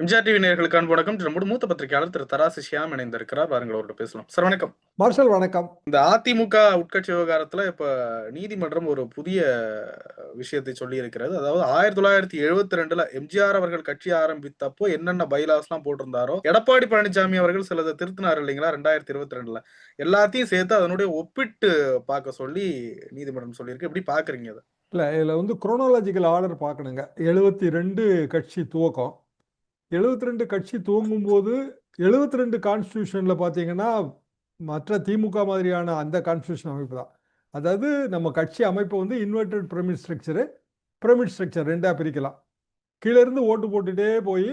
MGR TV நேயர்களுக்கு அன்பு வணக்கம். நம்முடைய மூத்த பத்திரிகையாளர் திரு தராசு ஷியாம் இணைந்திருக்கிறார். வாருங்கள் அவர்கிட்ட பேசலாம். சார் வணக்கம். மார்ஷல் வணக்கம். இந்த அதிமுக உட்கட்சி விவகாரத்துல இப்ப நீதிமன்றம் ஒரு புதிய விஷயத்தை சொல்லி இருக்கிறது அதாவது ஆயிரத்தி தொள்ளாயிரத்தி எழுபத்தி ரெண்டுல எம்ஜிஆர் அவர்கள் கட்சி ஆரம்பித்தப்போ என்னென்ன பைலாஸ் எல்லாம் போட்டிருந்தாரோ எடப்பாடி பழனிசாமி அவர்கள் சிலதை திருத்தினார் இல்லைங்களா ரெண்டாயிரத்தி இருபத்தி ரெண்டுல எல்லாத்தையும் சேர்த்து அதனுடைய ஒப்பிட்டு பார்க்க சொல்லி நீதிமன்றம் சொல்லியிருக்கு. எப்படி பாக்குறீங்க அதை? இல்லை இதில் வந்து குரோனாலஜிக்கல் ஆர்டர் பார்க்கணுங்க. எழுபத்தி ரெண்டு கட்சி துவக்கம். எழுபத்தி ரெண்டு கட்சி துவங்கும்போது எழுபத்தி ரெண்டு கான்ஸ்டியூஷனில் பார்த்தீங்கன்னா மற்ற திமுக மாதிரியான அந்த கான்ஸ்டியூஷன் அமைப்பு தான். அதாவது நம்ம கட்சி அமைப்பை வந்து inverted pyramid structure pyramid structure ரெண்டாக பிரிக்கலாம். கீழே இருந்து ஓட்டு போட்டுகிட்டே போய்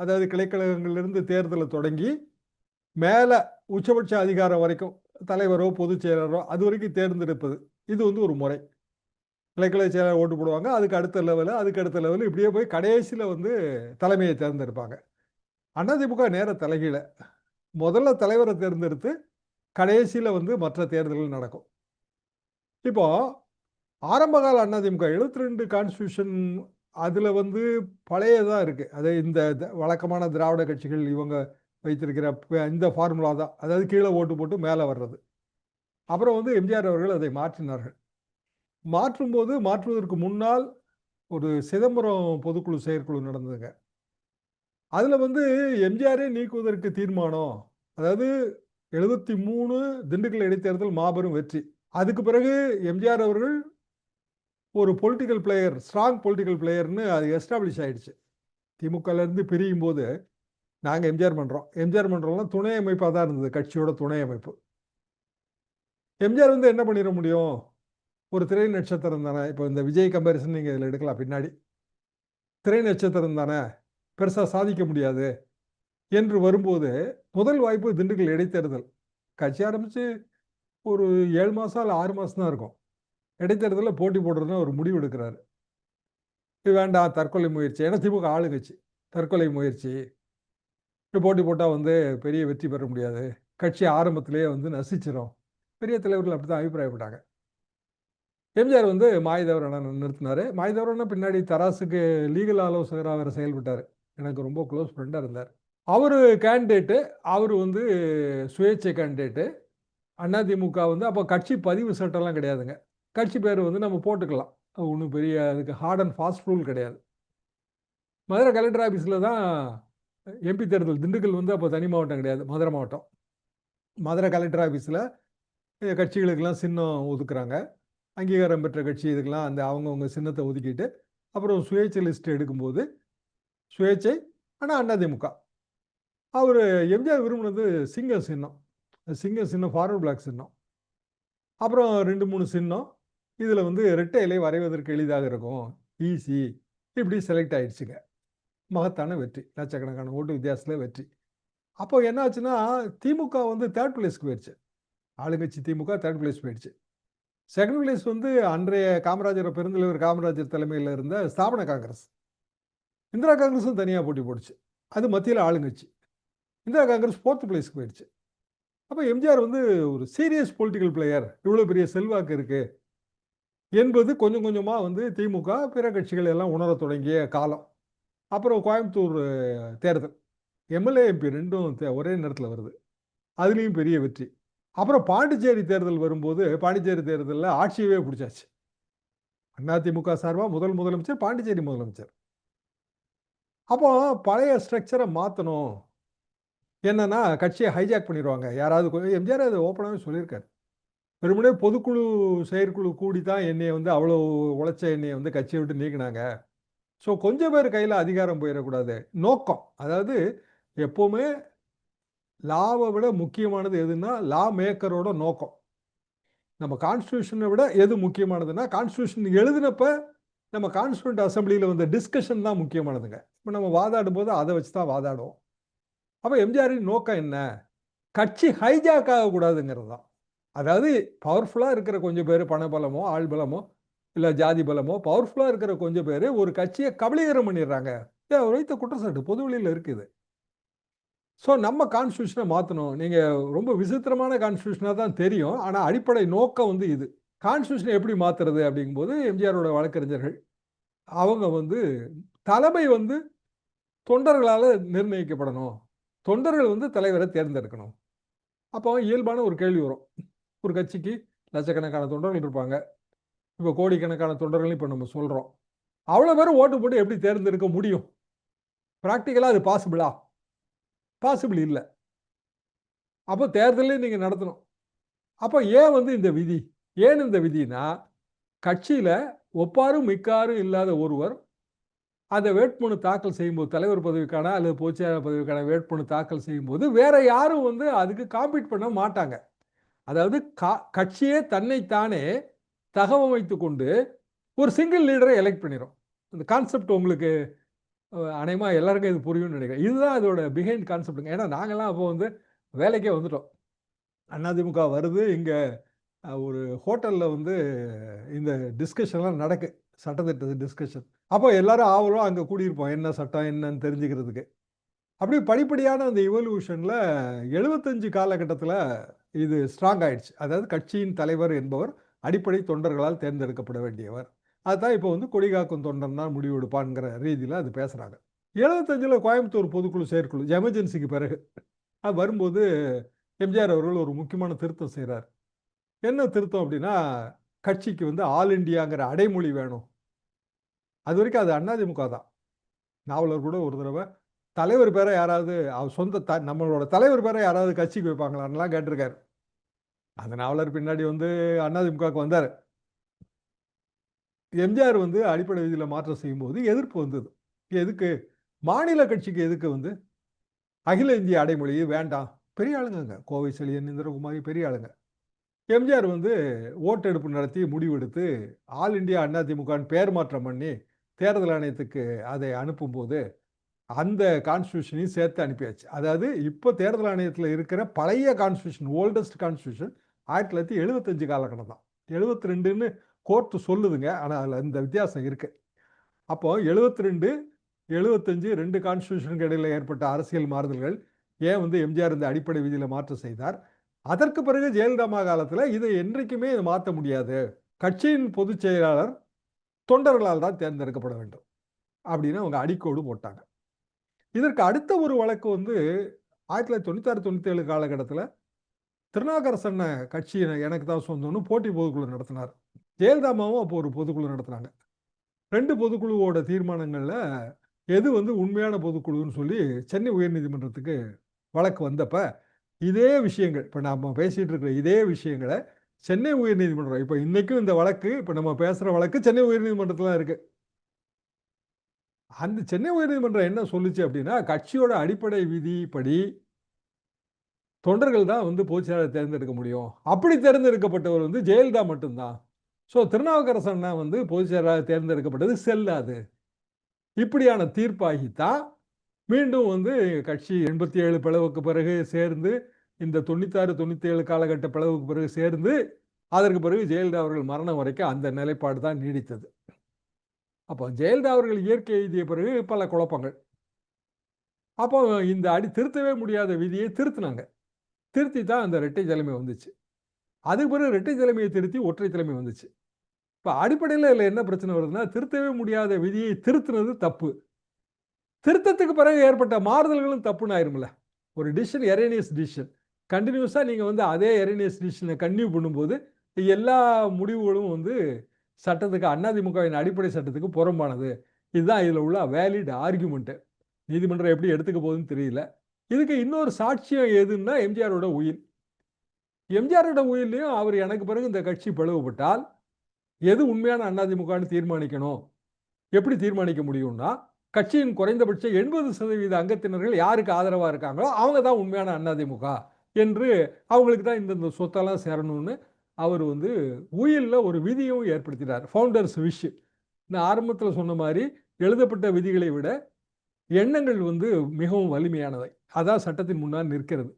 அதாவது கிளைக்கழகங்கள்லேருந்து தேர்தலை தொடங்கி மேலே உச்சபட்ச அதிகாரம் வரைக்கும் தலைவரோ பொதுச் செயலரோ அது வரைக்கும் தேர்ந்தெடுப்பது. இது வந்து ஒரு முறை. கிளைக்கழக செயலாளர் ஓட்டு போடுவாங்க. அதுக்கு அடுத்த லெவலு அதுக்கு அடுத்த லெவலு இப்படியே போய் கடைசியில் வந்து தலைமையை தேர்ந்தெடுப்பாங்க. அதிமுக நேர தலைகீழ. முதல்ல தலைவரை தேர்ந்தெடுத்து கடைசியில் வந்து மற்ற தேர்தல்கள் நடக்கும். இப்போது ஆரம்பகால அதிமுக எழுபத்தி ரெண்டு கான்ஸ்டியூஷன் அதில் வந்து பழையதாக இருக்குது அது இந்த த- வழக்கமான திராவிட கட்சிகள் இவங்க வைத்திருக்கிற இந்த ஃபார்முலா தான். அதாவது கீழே ஓட்டு போட்டு மேலே வர்றது. அப்புறம் வந்து எம்ஜிஆர் அவர்கள் அதை மாற்றினார்கள். மாற்றும்போது மாற்றுவதற்கு முன்னால் ஒரு சிதம்பரம் பொதுக்குழு செயற்குழு நடந்ததுங்க. அதில் வந்து எம்ஜிஆரே நீக்குவதற்கு தீர்மானம். அதாவது எழுபத்தி மூணு திண்டுக்கல் இடைத்தேர்தல் மாபெரும் வெற்றி. அதுக்கு பிறகு எம்ஜிஆர் அவர்கள் ஒரு பொலிட்டிக்கல் பிளேயர் ஸ்ட்ராங் பொலிட்டிக்கல் பிளேயர்னு அது எஸ்டாப்ளிஷ் ஆயிடுச்சு. திமுகலேருந்து பிரியும் போது நாங்கள் எம்ஜிஆர் பண்ணுறோம் எம்ஜிஆர் பண்ணுறோம்னா துணை அமைப்பாக தான் இருந்தது கட்சியோட துணை அமைப்பு. எம்ஜிஆர் வந்து என்ன பண்ணிட முடியும்? ஒரு திரை நட்சத்திரம் தானே? இப்போ இந்த விஜய் கம்பேரிசன் நீங்கள் இதில் எடுக்கலாம் பின்னாடி. திரை நட்சத்திரம் தானே? பெருசாக சாதிக்க முடியாது. என்று வரும்போது முதல் வாய்ப்பு திண்டுக்கல் இடைத்தேர்தல். கட்சி ஆரம்பித்து ஒரு ஏழு மாதம் இல்லை ஆறு மாதம் தான் இருக்கும். இடைத்தேர்தலில் போட்டி போடுறதுன்னு ஒரு முடிவு எடுக்கிறாரு. இது வேண்டாம் தற்கொலை முயற்சி. ஏன்னா திமுக ஆளுங்கட்சி தற்கொலை முயற்சி. இப்போ போட்டி போட்டால் வந்து பெரிய வெற்றி பெற முடியாது. கட்சி ஆரம்பத்திலேயே வந்து நசிச்சிடும் பெரிய தலைவர்கள் அப்படி தான் அபிப்பிராயப்பட்டாங்க. எம்ஜிஆர் வந்து மாயதேவரனை நிறுத்தினார். மாயதேவரனை பின்னாடி தராசுக்கு லீகல் ஆலோசகராக வேறு செயல்பட்டார். எனக்கு ரொம்ப க்ளோஸ் ஃப்ரெண்டாக இருந்தார். அவர் கேண்டிடேட்டு அவர் வந்து சுயேட்சை கேண்டிடேட்டு. அதிமுக வந்து அப்போ கட்சி பதிவு சட்டம்லாம் கிடையாதுங்க. கட்சி பேர் வந்து நம்ம போட்டுக்கலாம். ஒன்றும் பெரிய அதுக்கு ஹார்ட் அண்ட் ஃபாஸ்ட் ரூல் கிடையாது. மதுரை கலெக்டர் ஆஃபீஸில் தான் எம்பி தேர்தல் திண்டுக்கல் வந்து அப்போ தனி மாவட்டம் கிடையாது மதுரை மாவட்டம். மதுரை கலெக்டர் ஆஃபீஸில் கட்சிகளுக்கெல்லாம் சின்னம் ஒதுக்குறாங்க. அங்கீகாரம் பெற்ற கட்சி இதுக்கெல்லாம் அந்த அவங்கவுங்க சின்னத்தை ஒதுக்கிட்டு அப்புறம் சுயேட்சை லிஸ்ட் எடுக்கும்போது சுயேட்சை ஆனால் அண்ணாதிமுக அவர் எம்ஜிஆர் விரும்பினது சிங்கம் சின்னம். சிங்கம் சின்னம் ஃபார்வர்ட் பிளாக் சின்னம். அப்புறம் ரெண்டு மூணு சின்னம் இதில் வந்து ரெட்டை இலை வரைவதற்கு எளிதாக இருக்கும் ஈஸி இப்படி செலக்ட் ஆயிடுச்சுங்க. மகத்தான வெற்றி லட்சக்கணக்கான ஓட்டு வித்தியாசத்தில் வெற்றி. அப்போ என்னாச்சுன்னா திமுக வந்து தேர்ட் பிளேஸ்க்கு போயிடுச்சு. ஆளுங்கட்சி திமுக தேர்ட் பிளேஸ் போயிடுச்சு. செகண்ட் பிளேஸ் வந்து அன்றைய காமராஜர் பெருந்தலைவர் காமராஜர் தலைமையில் இருந்த ஸ்தாபன காங்கிரஸ். இந்திரா காங்கிரஸும் தனியாக போட்டி போடுச்சு. அது மத்தியில் ஆளுங்கட்சி. இந்திரா காங்கிரஸ் ஃபோர்த் பிளேஸ்க்கு போயிடுச்சு. அப்போ எம்ஜிஆர் வந்து ஒரு சீரியஸ் பொலிட்டிக்கல் பிளேயர் இவ்வளோ பெரிய செல்வாக்கு இருக்குது என்பது கொஞ்சம் கொஞ்சமாக வந்து திமுக பிற கட்சிகள் எல்லாம் உணர தொடங்கிய காலம். அப்புறம் கோயம்புத்தூர் தேர்தல். எம்எல்ஏ எம்பி ரெண்டும் தே- ஒரே நேரத்தில் வருது. அதுலேயும் பெரிய வெற்றி. அப்புறம் பாண்டிச்சேரி தேர்தல் வரும்போது பாண்டிச்சேரி தேர்தலில் ஆட்சியவே பிடிச்சாச்சு. அதிமுக சார்பாக முதல் முதலமைச்சர் பாண்டிச்சேரி முதலமைச்சர். அப்போ பழைய ஸ்ட்ரக்சரை மாற்றணும் என்னன்னா கட்சியை ஹைஜாக் பண்ணிடுவாங்க. யாராவது எம்ஜிஆர் அது ஓப்பனாகவே சொல்லியிருக்காரு. வெறுமனே பொதுக்குழு செயற்குழு கூடி தான் என்னை வந்து அவ்வளோ உழைச்ச என்னையை வந்து கட்சியை விட்டு நீக்கினாங்க. ஸோ கொஞ்சம் பேர் கையில் அதிகாரம் போயிடக்கூடாது. நோக்கம். அதாவது எப்போவுமே லாவை விட முக்கியமானது எதுன்னா லா மேக்கரோட நோக்கம். நம்ம கான்ஸ்டியூஷனை விட எது முக்கியமானதுன்னா கான்ஸ்டியூஷன் எழுதினப்ப நம்ம கான்ஸ்டியூண்ட் அசம்பிளியில் வந்த டிஸ்கஷன் தான் முக்கியமானதுங்க. இப்போ நம்ம வாதாடும் போது அதை வச்சு தான் வாதாடுவோம். அப்போ எம்ஜிஆரின் நோக்கம் என்ன? கட்சி ஹைஜாக் ஆகக்கூடாதுங்கிறது தான். அதாவது பவர்ஃபுல்லாக இருக்கிற கொஞ்சம் பேர் பணபலமோ ஆள் பலமோ இல்லை ஜாதி பலமோ பவர்ஃபுல்லாக இருக்கிற கொஞ்சம் பேர் ஒரு கட்சியை கபலீகரம் பண்ணிடுறாங்க. ஏன் வைத்த குற்றச்சாட்டு பொது வெளியில் இருக்குது ஸோ நம்ம கான்ஸ்டியூஷனை மாற்றணும் நீங்கள் ரொம்ப விசித்திரமான கான்ஸ்டியூஷனாக தான் தெரியும். ஆனால் அடிப்படை நோக்கம் வந்து இது. கான்ஸ்டியூஷனை எப்படி மாற்றுறது அப்படிங்கும்போது எம்ஜிஆரோட வழக்கறிஞர்கள் அவங்க வந்து தலைமை வந்து தொண்டர்களால் நிர்ணயிக்கப்படணும். தொண்டர்கள் வந்து தலைவரை தேர்ந்தெடுக்கணும். அப்போ இயல்பான ஒரு கேள்வி வரும். ஒரு கட்சிக்கு லட்சக்கணக்கான தொண்டர்கள் இருப்பாங்க. இப்போ கோடிக்கணக்கான தொண்டர்கள் இப்போ நம்ம சொல்கிறோம் அவ்வளோ பேரும் ஓட்டு போட்டு எப்படி தேர்ந்தெடுக்க முடியும்? ப்ராக்டிக்கலாக அது பாசிபிளா பாசிபிள் இல்லை. அப்போ தேர்தலே நீங்கள் நடத்தணும். அப்போ ஏன் வந்து இந்த விதி? ஏன் இந்த விதினா கட்சியில் ஒப்பாரும் மிக்காரும் இல்லாத ஒருவர் அந்த வேட்புமனு தாக்கல் செய்யும்போது தலைவர் பதவிக்கான அல்லது பொதுச்செயலாளர் பதவிக்கான வேட்புமனு தாக்கல் செய்யும்போது வேற யாரும் வந்து அதுக்கு காம்பீட் பண்ண மாட்டாங்க. அதாவது கா கட்சியே தன்னைத்தானே தகவமைத்து கொண்டு ஒரு சிங்கிள் லீடரை எலெக்ட் பண்ணிடும் இந்த கான்செப்ட் உங்களுக்கு அநேகமாக எல்லாருக்கும் இது புரியும்னு நினைக்கிறேன். இதுதான் அதோட பிஹைண்ட் கான்செப்ட்டுங்க ஏன்னா நாங்கள்லாம் அப்போ வந்து வேலைக்கே வந்துட்டோம். அதிமுக வருது இங்கே ஒரு ஹோட்டலில் வந்து இந்த டிஸ்கஷன்லாம் நடக்கு. சட்டத்திட்டத்து டிஸ்கஷன் அப்போ எல்லாரும் ஆவலும் அங்கே கூடியிருப்போம். என்ன சட்டம் என்னன்னு தெரிஞ்சுக்கிறதுக்கு. அப்படி படிப்படியான அந்த இவல்யூஷனில் எழுபத்தஞ்சு காலகட்டத்தில் இது ஸ்ட்ராங் ஆயிடுச்சு. அதாவது கட்சியின் தலைவர் என்பவர் அடிப்படை தொண்டர்களால் தேர்ந்தெடுக்கப்பட வேண்டியவர். அதுதான் இப்போ வந்து கொடிகாக்கும் தொண்டன் தான் முடிவெடுப்பான்ங்கிற ரீதியில் அது பேசுகிறாங்க எழுபத்தஞ்சில் கோயம்புத்தூர் பொதுக்குழு செயற்குழு எமர்ஜென்சிக்கு பிறகு. அது வரும்போது எம்ஜிஆர் அவர்கள் ஒரு முக்கியமான திருத்தம் செய்கிறார் என்ன திருத்தம் அப்படின்னா கட்சிக்கு வந்து ஆல் இண்டியாங்கிற அடைமொழி வேணும். அது வரைக்கும் அது அதிமுக தான். நாவலர் கூட ஒரு தடவை தலைவர் பேரை யாராவது அவர் சொந்த த நம்மளோட தலைவர் பேரை யாராவது கட்சிக்கு வைப்பாங்களான்லாம் கேட்டிருக்காரு. அந்த நாவலர் பின்னாடி வந்து அதிமுகவுக்கு வந்தார். எம்ஜிஆர் வந்து அடிப்படை விதியில் மாற்றம் செய்யும்போது எதிர்ப்பு வந்தது. எதுக்கு? மாநில கட்சிக்கு எதுக்கு வந்து? அகில இந்திய அடைமொழி வேண்டாம். பெரிய ஆளுங்க கோவை செழியன் இந்திரகுமாரி பெரிய ஆளுங்க. எம்ஜிஆர் வந்து ஓட்டெடுப்பு நடத்தி முடிவெடுத்து ஆல் இண்டியா அதிமுகன்னு பேர் மாற்றம் பண்ணி தேர்தல் ஆணையத்துக்கு அதை அனுப்பும்போது அந்த கான்ஸ்டியூஷனையும் சேர்த்து அனுப்பியாச்சு. அதாவது இப்போ தேர்தல் ஆணையத்தில் இருக்கிற பழைய கான்ஸ்டியூஷன் ஓல்டஸ்ட் கான்ஸ்டியூஷன் ஆயிரத்தி தொள்ளாயிரத்தி எழுபத்தஞ்சு காலகட்டம் தான். எழுபத்தி ரெண்டுன்னு கோர்ட்டு சொல்லுதுங்க. ஆனால் அதில் இந்த வித்தியாசம் இருக்குது அப்போ எழுபத்தி ரெண்டு எழுபத்தஞ்சு ரெண்டு கான்ஸ்டியூஷனுக்கு இடையில் ஏற்பட்ட அரசியல் மாறுதல்கள் ஏன் வந்து எம்ஜிஆர் இந்த அடிப்படை விதியில் மாற்றம் செய்தார்? அதற்கு பிறகு ஜெயலலிதா காலத்தில் இதை என்றைக்குமே இதை மாற்ற முடியாது. கட்சியின் பொதுச் செயலாளர் தொண்டர்களால் தான் தேர்ந்தெடுக்கப்பட வேண்டும். அப்படின்னு அவங்க அடிக்கோடு போட்டாங்க. இதற்கு அடுத்த ஒரு வழக்கு வந்து ஆயிரத்தி தொள்ளாயிரத்தி தொண்ணூத்தாறு தொண்ணூற்றி ஏழு காலகட்டத்தில் திருநாகரசன்ன கட்சி எனக்கு தான் சொந்தம்னு போட்டி பொதுக்குழு நடத்தினார். ஜெயலலிதாமாவும் அப்போ ஒரு பொதுக்குழு நடத்துகிறாங்க ரெண்டு பொதுக்குழுவோட தீர்மானங்களில் எது வந்து உண்மையான பொதுக்குழுன்னு சொல்லி சென்னை உயர்நீதிமன்றத்துக்கு வழக்கு வந்தப்போ இதே விஷயங்கள் இப்போ நம்ம பேசிகிட்டு இருக்கிற இதே விஷயங்களை சென்னை உயர்நீதிமன்றம் இப்போ இன்றைக்கும் இந்த வழக்கு இப்போ நம்ம பேசுகிற வழக்கு சென்னை உயர்நீதிமன்றத்தில் தான் அந்த சென்னை உயர்நீதிமன்றம் என்ன சொல்லுச்சு அப்படின்னா கட்சியோட அடிப்படை விதிப்படி தொண்டர்கள் தான் வந்து பொதுச்செயலாளர் தேர்ந்தெடுக்க முடியும். அப்படி தேர்ந்தெடுக்கப்பட்டவர் வந்து ஜெயலலிதா மட்டும்தான். ஸோ திருநாவுக்கரசன்னா வந்து பொதுச்செயலாளர் தேர்ந்தெடுக்கப்பட்டது செல்லாது இப்படியான தீர்ப்பாகித்தான் மீண்டும் வந்து கட்சி எண்பத்தி ஏழு பிளவுக்கு பிறகு சேர்ந்து இந்த தொண்ணூத்தாறு தொண்ணூற்றி ஏழு காலகட்ட பிளவுக்கு பிறகு சேர்ந்து அதற்கு பிறகு ஜெயலலிதா அவர்கள் மரணம் வரைக்கும் அந்த நிலைப்பாடு தான் நீடித்தது. அப்போ ஜெயலலிதா அவர்கள் இயற்கை எழுதிய பிறகு பல குழப்பங்கள். அப்போ இந்த அடி திருத்தவே முடியாத விதியை திருத்தினாங்க. திருத்தி தான் அந்த ரெட்டை தலைமை வந்துச்சு. அதுக்கு பிறகு இரட்டை தலைமையை திருத்தி ஒற்றை தலைமை வந்துச்சு. இப்போ அடிப்படையில் இதில் என்ன பிரச்சனை வருதுன்னா திருத்தவே முடியாத விதியை திருத்தினது தப்பு. திருத்தத்துக்கு பிறகு ஏற்பட்ட மாறுதல்களும் தப்புன்னு ஆயிரும்ல. ஒரு டிசிஷன் எரேனியஸ் டிசிஷன் கண்டினியூஸாக நீங்கள் வந்து அதே எரேனியஸ் டிசிஷனை கன்டினியூ பண்ணும்போது எல்லா முடிவுகளும் வந்து சட்டத்துக்கு அதிமுகவின் அடிப்படை சட்டத்துக்கு புறம்பானது. இதுதான் இதில் உள்ள வேலிட் ஆர்கியூமெண்ட்டு நீதிமன்றம் எப்படி எடுத்துக்க போகுதுன்னு தெரியல. இதுக்கு இன்னொரு சாட்சியம் எதுன்னா எம்ஜிஆரோட உயிர். எம்ஜிஆரோட உயிர்லையும் அவர் எனக்கு பிறகு இந்த கட்சி பிளவுபட்டால் எது உண்மையான அதிமுகன்னு தீர்மானிக்கணும்? எப்படி தீர்மானிக்க முடியும்னா கட்சியின் குறைந்தபட்சம் எண்பது சதவீத அங்கத்தினர்கள் யாருக்கு ஆதரவாக இருக்காங்களோ அவங்க தான் உண்மையான அதிமுக என்று அவங்களுக்கு தான் இந்தந்த சொத்தெல்லாம் சேரணும்னு அவர் வந்து உயிலில் ஒரு விதியும் ஏற்படுத்தினார். ஃபவுண்டர்ஸ் விஷ் நான் ஆரம்பத்தில் சொன்ன மாதிரி எழுதப்பட்ட விதிகளை விட எண்ணங்கள் வந்து மிகவும் வலிமையானவை. அதான் சட்டத்தின் முன்னால் நிற்கிறது.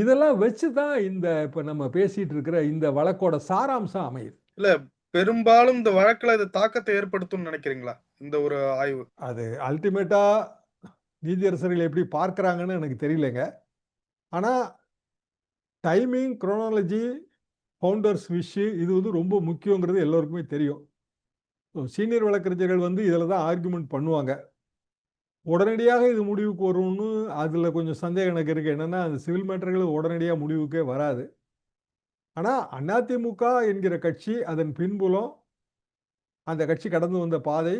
இதெல்லாம் வச்சு தான் இந்த இப்போ நம்ம பேசிட்டு இருக்கிற இந்த வழக்கோட சாராம்சம் அமையுது. இல்ல பெரும்பாலும் இந்த வழக்குல இது தாக்கத்தை ஏற்படுத்தும்னு நினைக்கிறீங்களா? இந்த ஒரு ஆய்வு? அது அல்டிமேட்டா நீதியரசர்கள் எப்படி பார்க்குறாங்கன்னு எனக்கு தெரியலங்க. ஆனால் டைமிங் குரோனாலஜி ஃபவுண்டர்ஸ் விஷு இது வந்து ரொம்ப முக்கியங்கிறது எல்லோருக்குமே தெரியும். சீனியர் வழக்கறிஞர்கள் வந்து இதில் தான் ஆர்குமெண்ட் பண்ணுவாங்க. உடனடியாக இது முடிவுக்கு வரும்னு அதில் கொஞ்சம் சந்தேகம் எனக்கு இருக்குது என்னென்னா அந்த சிவில் மேட்டர்கள் உடனடியாக முடிவுக்கே வராது. ஆனால் அதிமுக என்கிற கட்சி அதன் பின்புலம் அந்த கட்சி கடந்து வந்த பாதை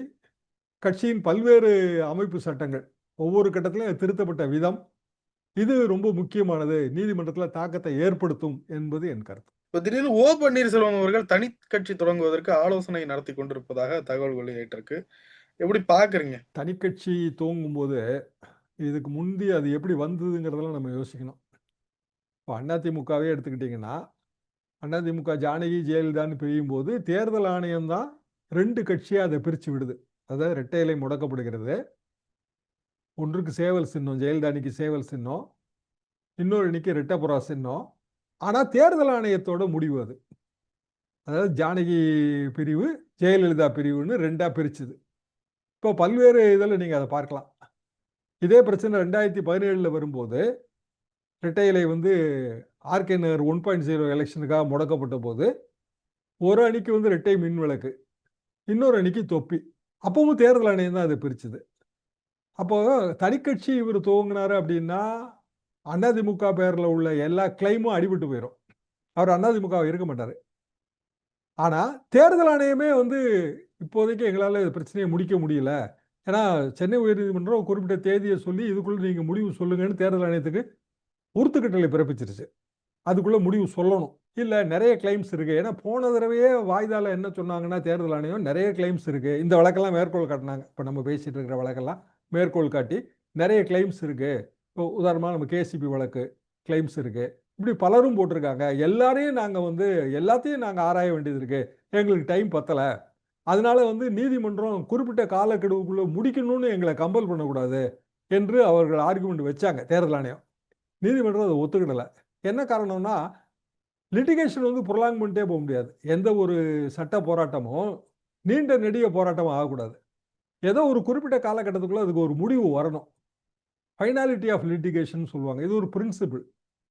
கட்சியின் பல்வேறு அமைப்பு சட்டங்கள் ஒவ்வொரு கட்டத்திலும் திருத்தப்பட்ட விதம் இது ரொம்ப முக்கியமானது. நீதிமன்றத்தில் தாக்கத்தை ஏற்படுத்தும் என்பது என் கருத்து. இப்போ திடீர்னு ஓ பன்னீர்செல்வம் அவர்கள் தனி கட்சி தொடங்குவதற்கு ஆலோசனை நடத்தி கொண்டிருப்பதாக தகவல் வெளியிட்டிருக்கு எப்படி பாக்குறீங்க? தனிக்கட்சி துவங்கும் போது இதுக்கு முந்தி அது எப்படி வந்ததுங்கிறதெல்லாம் நம்ம யோசிக்கணும். இப்போ அதிமுகவே எடுத்துக்கிட்டிங்கன்னா அதிமுக ஜானகி ஜெயலலிதான்னு பிரியும் போது தேர்தல் ஆணையம் தான் ரெண்டு கட்சியாக அதை பிரித்து விடுது. அதாவது ரெட்டையிலை முடக்கப்படுகிறது. ஒன்றுக்கு சேவல் சின்னம் ஜெயலலிதா சேவல் சின்னம் இன்னொரு இன்னைக்கு ரெட்டப்புறா சின்னம். ஆனால் தேர்தல் ஆணையத்தோட முடிவு அது. அதாவது ஜானகி பிரிவு ஜெயலலிதா பிரிவுன்னு ரெண்டாக பிரிச்சுது. இப்போ பல்வேறு இதில் நீங்கள் அதை பார்க்கலாம். இதே பிரச்சனை ரெண்டாயிரத்தி பதினேழில் வரும்போது ரிட்டையிலை இலை வந்து RK Nagar one point zero எலெக்ஷனுக்காக முடக்கப்பட்ட போது ஒரு அணிக்கு வந்து ரெட்டை மின் விளக்கு இன்னொரு அணிக்கு தொப்பி. அப்பவும் தேர்தல் ஆணையம் தான் அதை பிரிச்சுது. அப்போ தனிக்கட்சி இவர் துவங்கினாரு அப்படின்னா அதிமுக பேரில் உள்ள எல்லா கிளைமும் அடிபட்டு போயிடும் அவர் அதிமுக இருக்க மாட்டார். ஆனால் தேர்தல் ஆணையமே வந்து இப்போதைக்கு எங்களால் பிரச்சனையை முடிக்க முடியல. ஏன்னா சென்னை உயர்நீதிமன்றம் குறிப்பிட்ட தேதியை சொல்லி இதுக்குள்ளே நீங்கள் முடிவு சொல்லுங்கன்னு தேர்தல் ஆணையத்துக்கு உறுத்துக்கட்டளை பிறப்பிச்சிருச்சு. அதுக்குள்ளே முடிவு சொல்லணும். இல்லை நிறைய கிளைம்ஸ் இருக்குது ஏன்னா போன தடவையே வாய்தால என்ன சொன்னாங்கன்னா தேர்தல் ஆணையம் நிறைய கிளைம்ஸ் இருக்குது இந்த வழக்கெல்லாம் மேற்கோள் காட்டினாங்க. இப்போ நம்ம பேசிகிட்டு இருக்கிற வழக்கெல்லாம் மேற்கோள் காட்டி நிறைய கிளைம்ஸ் இருக்குது இப்போ உதாரணமாக நம்ம கேசிபி வழக்கு கிளைம்ஸ் இருக்குது இப்படி பலரும் போட்டிருக்காங்க. எல்லாரையும் நாங்கள் வந்து எல்லாத்தையும் நாங்கள் ஆராய வேண்டியது இருக்குது எங்களுக்கு டைம் பத்தலை. அதனால வந்து நீதிமன்றம் குறிப்பிட்ட காலக்கெடுவுக்குள்ள முடிக்கணும்னு எங்களை கம்பல் பண்ணக்கூடாது என்று அவர்கள் ஆர்குமெண்ட் வச்சாங்க தேர்தல் ஆணையம். நீதிமன்றம் அதை ஒத்துக்கிடலை. என்ன காரணம்னா லிட்டிகேஷன் வந்து புரலாங் பண்ணிட்டே போக முடியாது. எந்த ஒரு சட்ட போராட்டமும் நீண்ட நெடிய போராட்டமும் ஆகக்கூடாது. ஏதோ ஒரு குறிப்பிட்ட காலகட்டத்துக்குள்ளே அதுக்கு ஒரு முடிவு வரணும். ஃபைனாலிட்டி ஆஃப் லிட்டிகேஷன் சொல்லுவாங்க. இது ஒரு பிரின்சிபிள்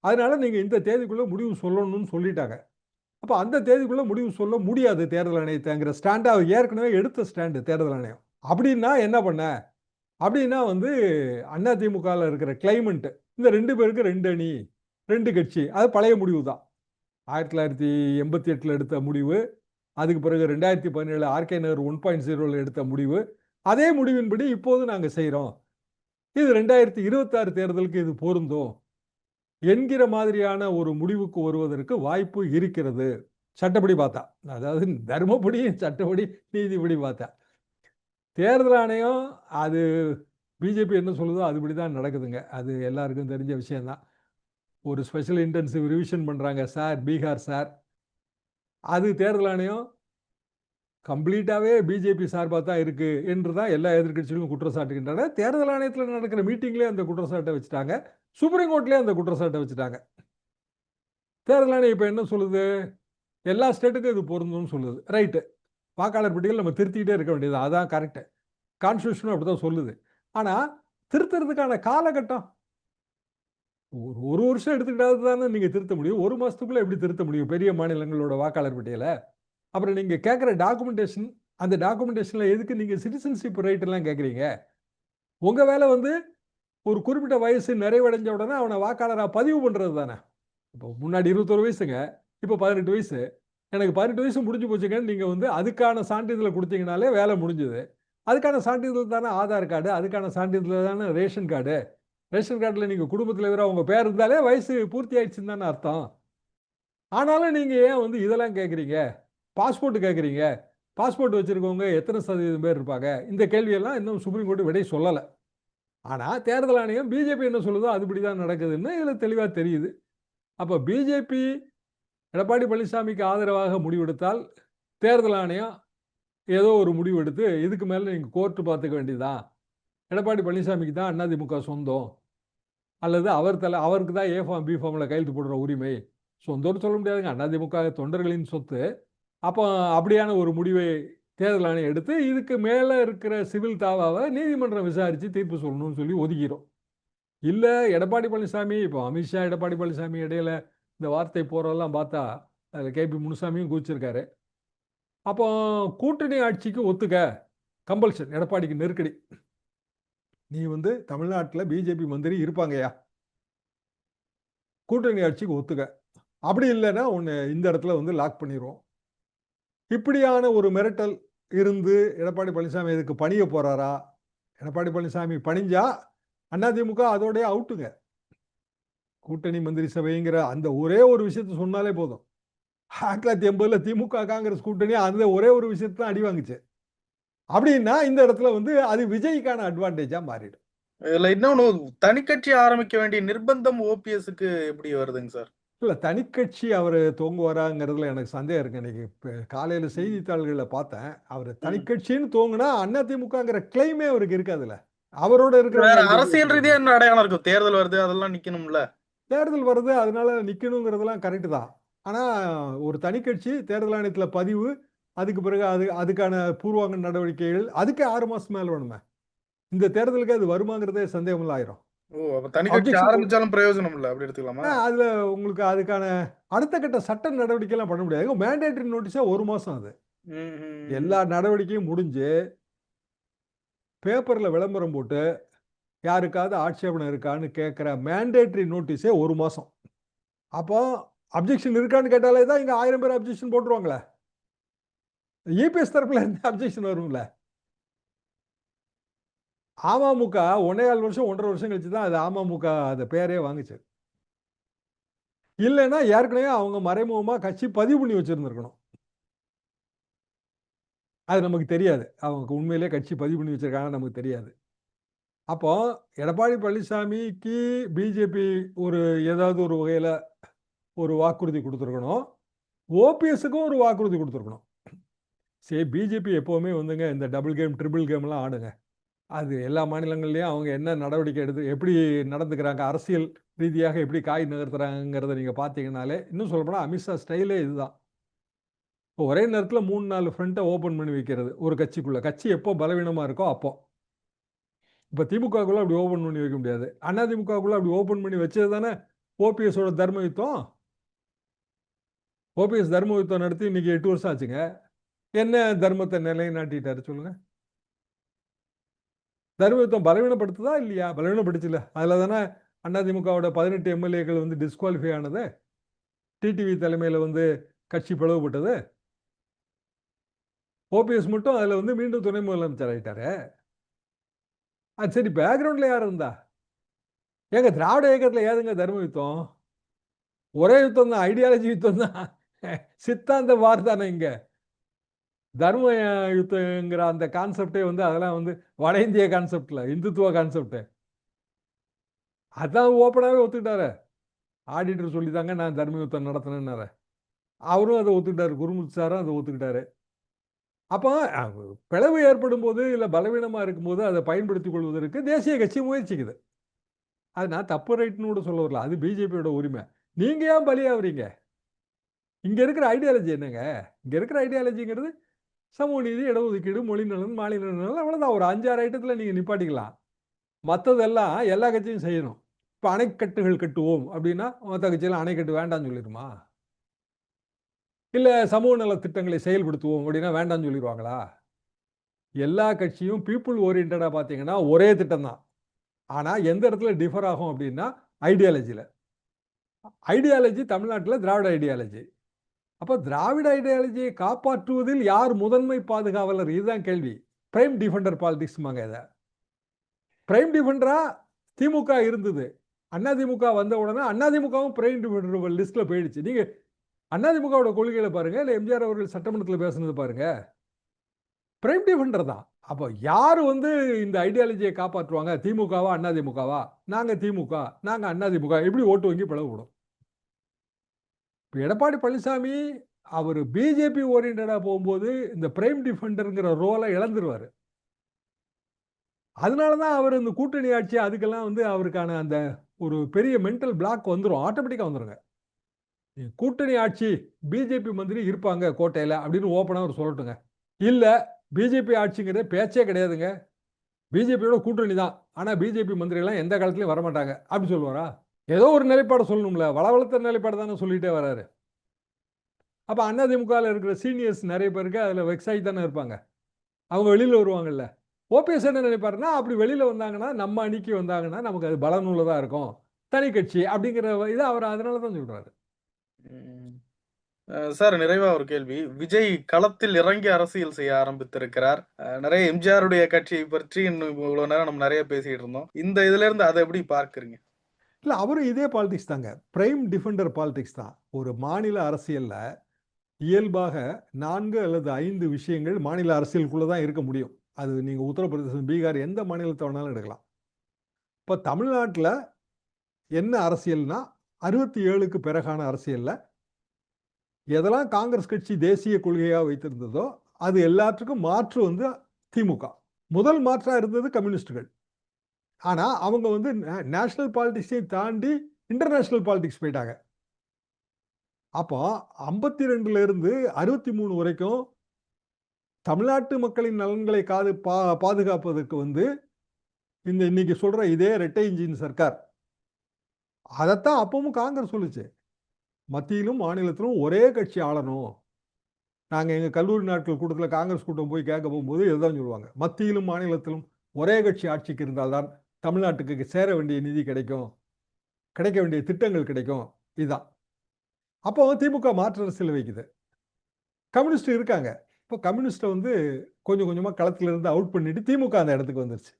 அதனால நீங்கள் இந்த தேதிக்குள்ளே முடிவு சொல்லணும்னு சொல்லிட்டாங்க. அப்போ அந்த தேதிக்குள்ளே முடிவு சொல்ல முடியாது தேர்தல் ஆணையத்தைங்கிற ஸ்டாண்டாக ஏற்கனவே எடுத்த ஸ்டாண்டு தேர்தல் ஆணையம். அப்படின்னா என்ன பண்ண? அப்படின்னா வந்து அண்ணா திமுகவில் இருக்கிற கிளைமெண்ட்டு இந்த ரெண்டு பேருக்கு ரெண்டு அணி ரெண்டு கட்சி அது பழைய முடிவு தான் ஆயிரத்தி தொள்ளாயிரத்தி எண்பத்தி எட்டில் எடுத்த முடிவு அதுக்கு பிறகு ரெண்டாயிரத்தி பதினேழு ஆர்கே நகர் ஒன் பாயிண்ட் ஜீரோவில் எடுத்த முடிவு அதே முடிவின்படி இப்போது நாங்கள் செய்கிறோம் இது ரெண்டாயிரத்தி இருபத்தாறு தேர்தலுக்கு இது பொருந்தும். என்கிற மாதிரியான ஒரு முடிவுக்கு வருவதற்கு வாய்ப்பு இருக்கிறது. சட்டப்படி பார்த்தா. அதாவது தர்மப்படி சட்டப்படி நீதிப்படி பார்த்தா. தேர்தல் ஆணையம் அது பிஜேபி என்ன சொல்லுதோ அதுபடி தான் நடக்குதுங்க. அது எல்லாருக்கும் தெரிஞ்ச விஷயந்தான் ஒரு ஸ்பெஷல் இன்டென்சிவ் ரிவிஷன் பண்ணுறாங்க சார் பீகார் சார். அது தேர்தல் ஆணையம் கம்ப்ளீட்டாகவே பிஜேபி சார்பாக தான் இருக்குது என்று தான் எல்லா எதிர்க்கட்சிகளும் குற்றச்சாட்டுகின்றன. தேர்தல் ஆணையத்தில் நடக்கிற மீட்டிங்லேயே அந்த குற்றச்சாட்டை வச்சுட்டாங்க. சுப்ரீம் கோர்ட்லேயே அந்த குற்றச்சாட்டை வச்சுட்டாங்க. தேர்தல் ஆணையம் இப்போ என்ன சொல்லுது? எல்லா ஸ்டேட்டுக்கும் இது பொருந்தும்னு சொல்லுது. ரைட்டு வாக்காளர் பட்டியல் நம்ம திருத்திக்கிட்டே இருக்க வேண்டியது. அதான் கரெக்டு கான்ஸ்டியூஷனும் அப்படி தான் சொல்லுது. ஆனால் திருத்துறதுக்கான காலகட்டம். ஒரு ஒரு வருஷம் எடுத்துக்கிட்டாவது தானே நீங்கள் திருத்த முடியும். ஒரு மாதத்துக்குள்ளே எப்படி திருத்த முடியும்? பெரிய மாநிலங்களோட வாக்காளர் பட்டியலை? அப்புறம் நீங்கள் கேட்குற டாக்குமெண்டேஷன் அந்த டாக்குமெண்டேஷனில் எதுக்கு நீங்கள் சிட்டிசன்ஷிப் ரைட்டெல்லாம் கேட்குறீங்க உங்கள் வேலை வந்து ஒரு குறிப்பிட்ட வயசு நிறைவடைஞ்ச உடனே அவனை வாக்காளராக பதிவு பண்ணுறது தானே. இப்போ முன்னாடி இருபத்தொரு வயசுங்க இப்போ பதினெட்டு வயசு. எனக்கு பதினெட்டு வயசு முடிஞ்சு போச்சுங்கன்னு நீங்கள் வந்து அதுக்கான சான்றிதழை கொடுத்தீங்கனாலே வேலை முடிஞ்சுது. அதுக்கான சான்றிதழ் தானே ஆதார் கார்டு அதுக்கான சான்றிதழ் தானே ரேஷன் கார்டு. ரேஷன் கார்டில் நீங்கள் குடும்பத்தில் இருக்கிற உங்கள் பேர் இருந்தாலே வயசு பூர்த்தி ஆயிடுச்சுன்னு தானே அர்த்தம். ஆனாலும் நீங்கள் ஏன் வந்து இதெல்லாம் கேட்குறீங்க பாஸ்போர்ட் கேட்குறீங்க பாஸ்போர்ட் வச்சுருக்கவங்க எத்தனை சதவீதம் பேர் இருப்பாங்க? இந்த கேள்வியெல்லாம் இன்னும் சுப்ரீம் கோர்ட்டு விடை சொல்லலை. ஆனால் தேர்தல் ஆணையம் பிஜேபி என்ன சொல்லுதோ அதுபடி தான் நடக்குதுன்னு இதில் தெளிவாக தெரியுது. அப்போ பிஜேபி எடப்பாடி பழனிசாமிக்கு ஆதரவாக முடிவெடுத்தால் தேர்தல் ஆணையம் ஏதோ ஒரு முடிவு எடுத்து இதுக்கு மேலே நீங்கள் கோர்ட்டு பார்த்துக்க வேண்டியதுதான் எடப்பாடி பழனிசாமிக்கு தான் அதிமுக சொந்தம். அல்லது அவர் தலை அவருக்கு தான் ஏ ஃபார்ம் பி ஃபார்மில் கையெழுத்து போடுற உரிமை. சொந்தம்னு சொல்ல முடியாதுங்க. அதிமுக தொண்டர்களின் சொத்து. அப்போ அப்படியான ஒரு முடிவை தேர்தல் ஆணையம் எடுத்து இதுக்கு மேலே இருக்கிற சிவில் தாவாவை நீதிமன்றம் விசாரித்து தீர்ப்பு சொல்லணும்னு சொல்லி ஒதுக்கிறோம். இல்லை எடப்பாடி பழனிசாமி இப்போ அமித்ஷா எடப்பாடி பழனிசாமி இடையில இந்த வார்த்தை போகிறதெல்லாம் பார்த்தா அதில் கேபி முனுசாமியும் கூச்சிருக்காரு அப்போ கூட்டணி ஆட்சிக்கு ஒத்துக்க கம்பல்ஷன் எடப்பாடிக்கு நெருக்கடி. நீ வந்து தமிழ்நாட்டில் பிஜேபி மந்திரி இருப்பாங்கய்யா? கூட்டணி ஆட்சிக்கு ஒத்துக்க. அப்படி இல்லைன்னா உன்னை இந்த இடத்துல வந்து லாக் பண்ணிடுவோம் இப்படியான ஒரு மிரட்டல் இருந்து எடப்பாடி பழனிசாமி இதுக்கு பணிய போறாரா? எடப்பாடி பழனிசாமி பணிஞ்சா அதிமுக அதோடய அவுட்டுங்க. கூட்டணி மந்திரி சபைங்கிற அந்த ஒரே ஒரு விஷயத்த சொன்னாலே போதும். ஆயிரத்தி தொள்ளாயிரத்தி எண்பதுல திமுக காங்கிரஸ் கூட்டணி அந்த ஒரே ஒரு விஷயத்தை தான் அடி வாங்குச்சு. அப்படின்னா இந்த இடத்துல வந்து அது விஜய்க்கான அட்வான்டேஜா மாறிடும். இதுல இன்னொன்னு தனிக்கட்சி ஆரம்பிக்க வேண்டிய நிர்பந்தம் ஓபிஎஸ்க்கு எப்படி வருதுங்க சார்? இல்ல தனிக்கட்சி அவர் துவங்குவாராங்கிறதுல எனக்கு சந்தேகம் இருக்கு. இன்னைக்கு காலையில செய்தித்தாள்களில் பார்த்தேன். அவர் தனிக்கட்சின்னு துவங்குனா அதிமுகங்கிற கிளைமே அவருக்கு இருக்காதுல்ல அவரோட இருக்கிற அரசியல் ரீதியா என்ன அடையாளம் இருக்கும்? தேர்தல் வருது அதெல்லாம் நிக்கணும்ல. தேர்தல் வருது அதனால நிக்கணுங்கிறதெல்லாம் கரெக்டு தான். ஆனா ஒரு தனிக்கட்சி தேர்தல் ஆணையத்துல பதிவு அதுக்கு பிறகு அது அதுக்கான பூர்வாங்க நடவடிக்கைகள் அதுக்கு ஆறு மாசம் மேல வேணுமே. இந்த தேர்தலுக்கு அது வருமாங்கிறதே சந்தேகம் ஆயிரும். ஓ அப்ப தனிக்கட்சி Objection. ஆரம்பிச்சாலும் பிரயோஜனம் இல்ல அப்படி எடுத்துக்கலாமா? அதுல உங்களுக்கு அதுக்கான அடுத்த கட்ட சட்ட நடவடிக்கை எல்லாம் பண்ண முடியாது. மேண்டேட்டரி நோட்டீஸே ஒரு மாசம் அது. எல்லா நடவடிக்கையும் முடிஞ்சு பேப்பர்ல விளம்பரம் போட்டு யாருக்காவது ஆட்சேபனை இருக்கான்னு கேட்குற மேண்டேட்டரி நோட்டீஸே ஒரு மாசம். அப்போ அப்ஜெக்ஷன் இருக்கான்னு கேட்டாலே தான் இங்க ஆயிரம் பேர் அப்ஜெக்ஷன் போட்டுருவாங்களே. இபிஎஸ் தரப்புல இருந்து அப்ஜெக்ஷன் வரும்ல. அமமுக ஒன்னேகால் வருஷம் ஒன்றரை வருஷம் கழிச்சு தான் அது அமமுக அந்த பேரே வாங்குச்சு. இல்லைன்னா ஏற்கனவே அவங்க மறைமுகமாக கட்சி பதிவு பண்ணி வச்சுருந்துருக்கணும். அது நமக்கு தெரியாது. அவங்க உண்மையிலே கட்சி பதிவு பண்ணி வச்சுருக்காங்கன்னு நமக்கு தெரியாது. அப்போ எடப்பாடி பழனிசாமிக்கு பிஜேபி ஒரு ஏதாவது ஒரு வகையில் ஒரு வாக்குறுதி கொடுத்துருக்கணும். ஓபிஎஸ்க்கும் ஒரு வாக்குறுதி கொடுத்துருக்கணும். சரி பிஜேபி எப்போவுமே வந்துங்க இந்த டபுள் கேம் ட்ரிபிள் கேம்லாம் ஆடுங்க. அது எல்லா மாநிலங்கள்லையும் அவங்க என்ன நடவடிக்கை எடுத்து எப்படி நடந்துக்கிறாங்க அரசியல் ரீதியாக எப்படி காய் நகர்த்துறாங்கிறத நீங்கள் பார்த்தீங்கனாலே இன்னும் சொல்லப்போனால் அமித்ஷா ஸ்டைலே இதுதான். இப்போ ஒரே நேரத்தில் மூணு நாலு ஃப்ரண்ட்டை ஓப்பன் பண்ணி வைக்கிறது ஒரு கட்சிக்குள்ளே. கட்சி எப்போ பலவீனமாக இருக்கோ அப்போ. இப்போ திமுகக்குள்ளே அப்படி ஓப்பன் பண்ணி வைக்க முடியாது. அண்ணா திமுகக்குள்ளே அப்படி ஓப்பன் பண்ணி வச்சது தானே ஓபிஎஸோட தர்ம யுத்தம்? ஓபிஎஸ் தர்ம யுத்தம் நடத்தி இன்றைக்கி எட்டு வருஷம் ஆச்சுங்க. என்ன தர்மத்தை நிலைநாட்டிட்டாரு சொல்லுங்கள் தர்மயுத்தம் பலவீனப்படுத்துதா இல்லையா? பலவீனப்படுத்தல. அதில் தானே அதிமுகவோட பதினெட்டு எம்எல்ஏக்கள் வந்து டிஸ்குவாலிஃபை ஆனது. டிடிவி தலைமையில் வந்து கட்சி பிளவுபட்டது. ஓபிஎஸ் மட்டும் அதில் வந்து மீண்டும் துணை முதலமைச்சர் ஆகிட்டாரு அது சரி பேக்ரவுண்டில் யார் இருந்தா? ஏங்க திராவிட இயக்கத்தில் ஏதுங்க தர்ம யுத்தம் ஒரே யுத்தம் தான் ஐடியாலஜி யுத்தம் தான் சித்தாந்த வார் தானே இங்கே. தர்ம யுத்தங்கிற அந்த கான்செப்டே வந்து அதெல்லாம் வந்து வட இந்திய கான்செப்டில் இந்துத்துவ கான்செப்டு அதான் ஓப்பனாகவே ஒத்துக்கிட்டாரு. ஆடிட்டர் சொல்லி தாங்க நான் தர்ம யுத்தம் நடத்தினேன்னாரு. அவரும் அதை ஒத்துக்கிட்டாரு. குருமுத் சாரும் அதை ஒத்துக்கிட்டாரு. அப்போ பிளவு ஏற்படும் போது இல்லை பலவீனமாக இருக்கும்போது அதை பயன்படுத்திக் கொள்வதற்கு தேசிய கட்சி முயற்சிக்குது. அது நான் தப்பு ரைட்னு கூட சொல்ல வரல. அது பிஜேபியோட உரிமை. நீங்கள் ஏன் பலியாகிறீங்க இங்கே இருக்கிற ஐடியாலஜி என்னங்க? இங்கே இருக்கிற ஐடியாலஜிங்கிறது சமூக நீதி இடஒதுக்கீடு மொழி நலன் மாநில நலன் அவ்வளோதான் ஒரு அஞ்சாறு ஐட்டத்தில் நீங்கள் நிப்பாட்டிக்கலாம். மற்றதெல்லாம் எல்லா கட்சியும் செய்யணும். இப்போ அணைக்கட்டுகள் கட்டுவோம் அப்படின்னா மற்ற கட்சியில் அணைக்கட்டு வேண்டாம்னு சொல்லிடுமா? இல்லை சமூக நல திட்டங்களை செயல்படுத்துவோம் அப்படின்னா வேண்டாம்னு சொல்லிடுவாங்களா? எல்லா கட்சியும் பீப்புள் ஓரியன்டாக பார்த்தீங்கன்னா ஒரே திட்டம் தான். ஆனால் எந்த இடத்துல டிஃபர் ஆகும் அப்படின்னா ஐடியாலஜியில் ஐடியாலஜி தமிழ்நாட்டில் திராவிட ஐடியாலஜி அப்போ திராவிட ஐடியாலஜியை காப்பாற்றுவதில் யார் முதன்மை பாதுகாவலர்? இதுதான் கேள்வி. பிரைம் டிஃபெண்டர் பாலிடிக்ஸ்மாங்க இதை. பிரைம் டிஃபெண்டரா திமுக இருந்தது. அதிமுக வந்த உடனே அதிமுகவும் பிரைம் டிஃபெண்டர் லிஸ்ட்டில் போயிடுச்சு. நீங்கள் அதிமுகவோட கொள்கைகளை பாருங்கள் இல்லை எம்ஜிஆர் அவர்கள் சட்டமன்றத்தில் பேசுனது பாருங்கள் பிரைம் டிஃபெண்டர் தான். அப்போ யார் வந்து இந்த ஐடியாலஜியை காப்பாற்றுவாங்க? திமுகவா அதிமுகவா நாங்கள் திமுக நாங்கள் அதிமுக எப்படி ஓட்டு வாங்கி பிளவுபடும் இப்போ எடப்பாடி பழனிசாமி அவர் பிஜேபி ஓரியன்டாக போகும்போது இந்த பிரைம் டிஃபெண்டருங்கிற ரோலை இழந்துருவார். அதனால தான் அவர் இந்த கூட்டணி ஆட்சி அதுக்கெல்லாம் வந்து அவருக்கான அந்த ஒரு பெரிய மென்டல் பிளாக் வந்துடும் ஆட்டோமேட்டிக்காக வந்துருங்க. கூட்டணி ஆட்சி பிஜேபி மந்திரி இருப்பாங்க கோட்டையில் அப்படின்னு ஓப்பனாக அவர் சொல்லட்டுங்க. இல்லை பிஜேபி ஆட்சிங்கிறது பேச்சே கிடையாதுங்க. பிஜேபியோட கூட்டணி தான் ஆனால் பிஜேபி மந்திரிகள்லாம் எந்த காலத்துலையும் வரமாட்டாங்க. அப்படி சொல்லுவாரா? ஏதோ ஒரு நிலைப்பாடு சொல்லணும்ல. வளவளத்த நிலைப்பாடு தானே சொல்லிட்டே வராரு. அப்போ அதிமுகவில் இருக்கிற சீனியர்ஸ் நிறைய பேருக்கு அதில் வெக்ஸாகி தானே இருப்பாங்க. அவங்க வெளியில் வருவாங்கல்ல. ஓபிஎஸ் என்ன நினைப்பாருன்னா அப்படி வெளியில் வந்தாங்கன்னா நம்ம அணிக்கு வந்தாங்கன்னா நமக்கு அது பலனுள்ளதாக இருக்கும். தனி கட்சி அப்படிங்கிற இதை அவர் அதனால தான் சொல்கிறாரு சார் நிறைவா ஒரு கேள்வி. விஜய் களத்தில் இறங்கி அரசியல் செய்ய ஆரம்பித்திருக்கிறார். நிறைய எம்ஜிஆருடைய கட்சியை பற்றி இன்னும் இவ்வளோ நேரம் நம்ம நிறைய பேசிட்டு இருந்தோம். இந்த இதிலிருந்து அதை எப்படி பார்க்குறீங்க? இல்லை அவரும் இதே பாலிடிக்ஸ் தாங்க. பிரைம் டிஃபெண்டர் பாலிடிக்ஸ் தான். ஒரு மாநில அரசியலில் இயல்பாக நான்கு அல்லது ஐந்து விஷயங்கள் மாநில அரசியலுக்குள்ளே தான் இருக்க முடியும். அது நீங்கள் உத்தரப்பிரதேசம், பீகார் எந்த மாநிலத்தை வேணாலும் எடுக்கலாம். இப்போ தமிழ்நாட்டில் என்ன அரசியல்னா 67க்கு பிறகான அரசியலில் எதெல்லாம் காங்கிரஸ் கட்சி தேசிய கொள்கையாக வைத்திருந்ததோ அது எல்லாத்துக்கும் மாற்று வந்து திமுக. முதல் மாற்றாக இருந்தது கம்யூனிஸ்டுகள். ஆனால் அவங்க வந்து நே நேஷனல் பாலிடிக்ஸையும் தாண்டி இன்டர்நேஷ்னல் பாலிடிக்ஸ் போயிட்டாங்க. அப்போ 52ல இருந்து 63 வரைக்கும் தமிழ்நாட்டு மக்களின் நலன்களை காது பா பாதுகாப்பதற்கு வந்து இந்த இன்னைக்கு சொல்கிற இதே ரெட்டை இன்ஜின் சர்க்கார். அதைத்தான் அப்பவும் காங்கிரஸ் சொல்லுச்சு. மத்தியிலும், மாநிலத்திலும் ஒரே கட்சி ஆளணும். நாங்கள் எங்கள் கல்லூரி நாட்கள் கூட்டத்தில் காங்கிரஸ் கூட்டம் போய் கேட்க போகும்போது இதுதான் சொல்லுவாங்க. மத்தியிலும், மாநிலத்திலும் ஒரே கட்சி ஆட்சிக்கு இருந்தால் தான் தமிழ்நாட்டுக்கு சேர வேண்டிய நிதி கிடைக்கும். கிடைக்க வேண்டிய திட்டங்கள் கிடைக்கும். இதுதான் அப்போ திமுக மாற்று அரசியல் வைக்குது. கம்யூனிஸ்ட் இருக்காங்க. இப்போ கம்யூனிஸ்ட்டை வந்து கொஞ்சம் கொஞ்சமாக களத்திலிருந்து அவுட் பண்ணிட்டு திமுக அந்த இடத்துக்கு வந்துருச்சு.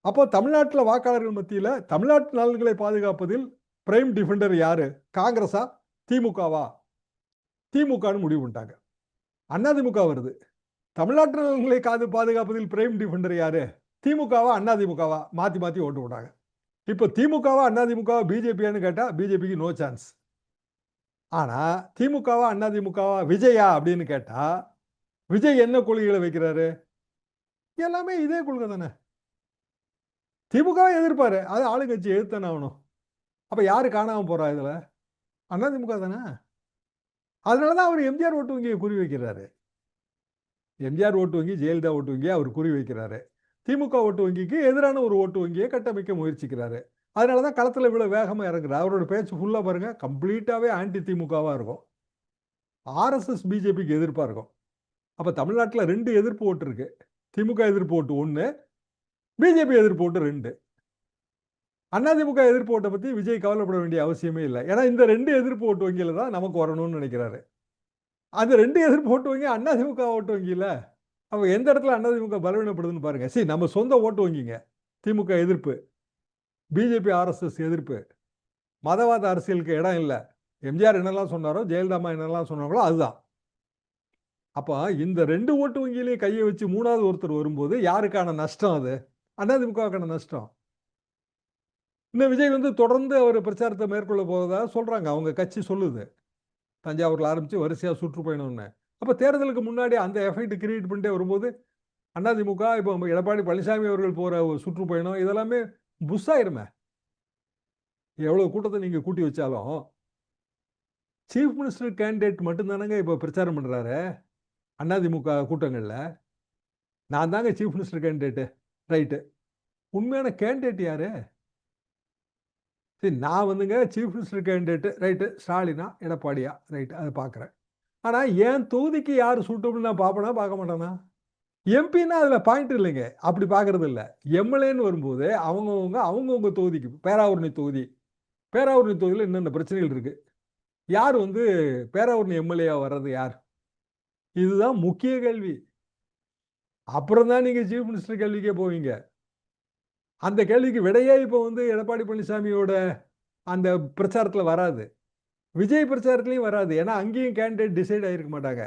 அப்போ தமிழ்நாட்டில் வாக்காளர்கள் மத்தியில் தமிழ்நாட்டு நலன்களை பாதுகாப்பதில் பிரைம் டிஃபெண்டர் யாரு? காங்கிரஸா? திமுகவா? திமுகன்னு முடிவு பண்ணிட்டாங்க. அதிமுக வருது. தமிழ்நாட்டு நலன்களை காது பாதுகாப்பதில் பிரைம் டிஃபெண்டர் யாரு? திமுகவா? அண்ணாதிமுகவாக மாற்றி மாற்றி ஓட்டு போட்டாங்க. இப்போ திமுகவா? அதிமுகவா? பிஜேபியான்னு கேட்டால் பிஜேபிக்கு நோ சான்ஸ். ஆனால் திமுகவா? அதிமுகவா? விஜயா? அப்படின்னு கேட்டால் விஜய் என்ன கொள்கைகளை வைக்கிறாரு? எல்லாமே இதே கொள்கை தானே. திமுகவ எதிர்ப்பாரு. அது ஆளுங்கட்சி எதிர்த்து ஆகணும் ஆகணும். யார் காணாமல் போகிறா இதில் அண்ணா திமுக தானே. அதனால தான் அவர் எம்ஜிஆர் ஓட்டு வங்கியை குறி வைக்கிறாரு. எம்ஜிஆர் ஓட்டு வங்கி, ஜெயலலிதா ஓட்டு வங்கிய அவர் குறி வைக்கிறாரு. திமுக ஓட்டு வங்கிக்கு எதிரான ஒரு ஓட்டு வங்கியை கட்டமைக்க முயற்சிக்கிறாரு. அதனால தான் களத்தில் இவ்வளோ வேகமாக இறங்குறாரு. அவரோட பேச்சு ஃபுல்லாக பாருங்கள் கம்ப்ளீட்டாகவே ஆன்டி திமுகவாக இருக்கும். ஆர்எஸ்எஸ், பிஜேபிக்கு எதிர்ப்பாக இருக்கும். அப்போ தமிழ்நாட்டில் ரெண்டு எதிர்ப்பு ஓட்டு இருக்கு. திமுக எதிர்ப்பு ஓட்டு ஒன்று பிஜேபி எதிர்ப்பு ஓட்டு ரெண்டு அதிமுக எதிர்ப்பு ஓட்டை பற்றி விஜய் கவலைப்பட வேண்டிய அவசியமே இல்லை ஏன்னா இந்த ரெண்டு எதிர்ப்பு ஓட்டு வங்கியில் தான் நமக்கு வரணும்னு நினைக்கிறாரு. அந்த ரெண்டு எதிர்ப்பு ஓட்டு வங்கி அதிமுக ஓட்டு வங்கியில் அவங்க எந்த இடத்துல அதிமுக பலவீனப்படுதுன்னு பாருங்க. சரி நம்ம சொந்த ஓட்டு வங்கிங்க. திமுக எதிர்ப்பு. பிஜேபி, ஆர்எஸ்எஸ் எதிர்ப்பு. மதவாத அரசியலுக்கு இடம் இல்லை எம்ஜிஆர் என்னெல்லாம் சொன்னாரோ, ஜெயலலிதா என்னெல்லாம் சொன்னாங்களோ அதுதான். அப்போ இந்த ரெண்டு ஓட்டு வங்கியிலயும் கையை வச்சு மூணாவது ஒருத்தர் வரும்போது யாருக்கான நஷ்டம் அது? அதிமுகவுக்கான நஷ்டம். இன்னும் விஜய் வந்து தொடர்ந்து அவர் பிரச்சாரத்தை மேற்கொள்ள போவதாக சொல்கிறாங்க அவங்க கட்சி சொல்லுது. தஞ்சாவூரில் ஆரம்பித்து வரிசையாக சுற்றுப்பயணம்னு. அப்போ தேர்தலுக்கு முன்னாடி அந்த எஃபெக்ட் கிரியேட் பண்ணிட்டே வரும்போது அதிமுக இப்போ எடப்பாடி பழனிசாமி அவர்கள் போகிற ஒரு சுற்றுப்பயணம் இதெல்லாமே புஷ் ஆயிருமே. எவ்வளோ கூட்டத்தை நீங்கள் கூட்டி வச்சாலும் சீஃப் மினிஸ்டர் கேண்டிடேட் மட்டும்தானங்க இப்போ பிரச்சாரம் பண்ணுறாரு அதிமுக கூட்டங்களில் நான் தாங்க சீஃப் மினிஸ்டர் கேண்டிடேட்டு ரைட்டு உண்மையான கேண்டிடேட் யார் சரி நான் வந்துங்க சீஃப் மினிஸ்டர் கேண்டிடேட்டு ரைட்டு ஸ்டாலினா, எடப்பாடியா? ரைட்டு அதை பார்க்குறேன். ஆனால் என் தொகுதிக்கு யார் சூட்டபிள் நான் பார்ப்பேனா? பார்க்க மாட்டேனா? எம்பின்னா அதில் பாயிண்ட் இல்லைங்க. அப்படி பார்க்கறது இல்லை எம்எல்ஏன்னு வரும்போது அவங்கவுங்க அவங்கவுங்க தொகுதிக்கு பேராவூரணி தொகுதி. பேராவூரணி தொகுதியில் என்னென்ன பிரச்சனைகள் இருக்குது யார் வந்து பேராவூரணி எம்எல்ஏவா வர்றது யார்? இதுதான் முக்கிய கேள்வி. அப்புறம் தான் நீங்கள் சீஃப் மினிஸ்டர் கேள்விக்கே போவீங்க. அந்த கேள்விக்கு விடையே இப்போ வந்து எடப்பாடி பழனிசாமியோட அந்த பிரச்சாரத்தில் வராது. விஜய் பிரச்சாரத்துலேயும் வராது. ஏன்னா அங்கேயும் கேண்டிடேட் டிசைட் ஆகிருக்க மாட்டாங்க.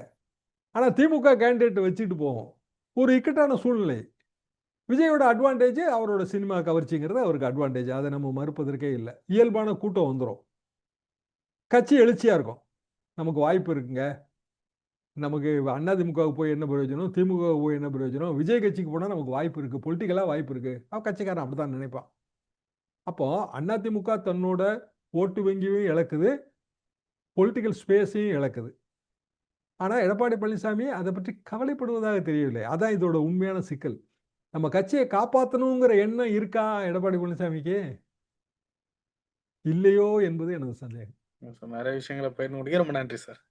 ஆனால் திமுக கேண்டிடேட் வச்சுட்டு போகும். ஒரு இக்கட்டான சூழ்நிலை. விஜயோட அட்வான்டேஜ் அவரோட சினிமா கவர்ச்சிங்கிறது அவருக்கு அட்வான்டேஜ். அதை நம்ம மறுப்பதற்கே இல்லை இயல்பான கூட்டம் வந்துடும் கட்சி எழுச்சியாக இருக்கும். நமக்கு வாய்ப்பு இருக்குங்க. நமக்கு அதிமுகவுக்கு போய் என்ன பிரயோஜனம்? திமுகவுக்கு போய் என்ன பிரயோஜனம்? விஜய் கட்சிக்கு போனால் நமக்கு வாய்ப்பு இருக்குது பொலிட்டிக்கலாக வாய்ப்பு இருக்குது அவன் கட்சிக்காரன் அப்படித்தான் நினைப்பான். அப்போ அதிமுக தன்னோட ஓட்டு வங்கியும் இழக்குது. பொலிட்டிக்கல் ஸ்பேஸையும் இழக்குது. ஆனால் எடப்பாடி பழனிசாமி அதை பற்றி கவலைப்படுவதாக தெரியவில்லை. அதான் இதோட உண்மையான சிக்கல். நம்ம கட்சியை காப்பாற்றணுங்கிற எண்ணம் இருக்கா எடப்பாடி பழனிசாமிக்கு? இல்லையோ என்பது எனது சந்தேகம். நிறைய விஷயங்கள பயிர் முடிக்க ரொம்ப நன்றி சார்.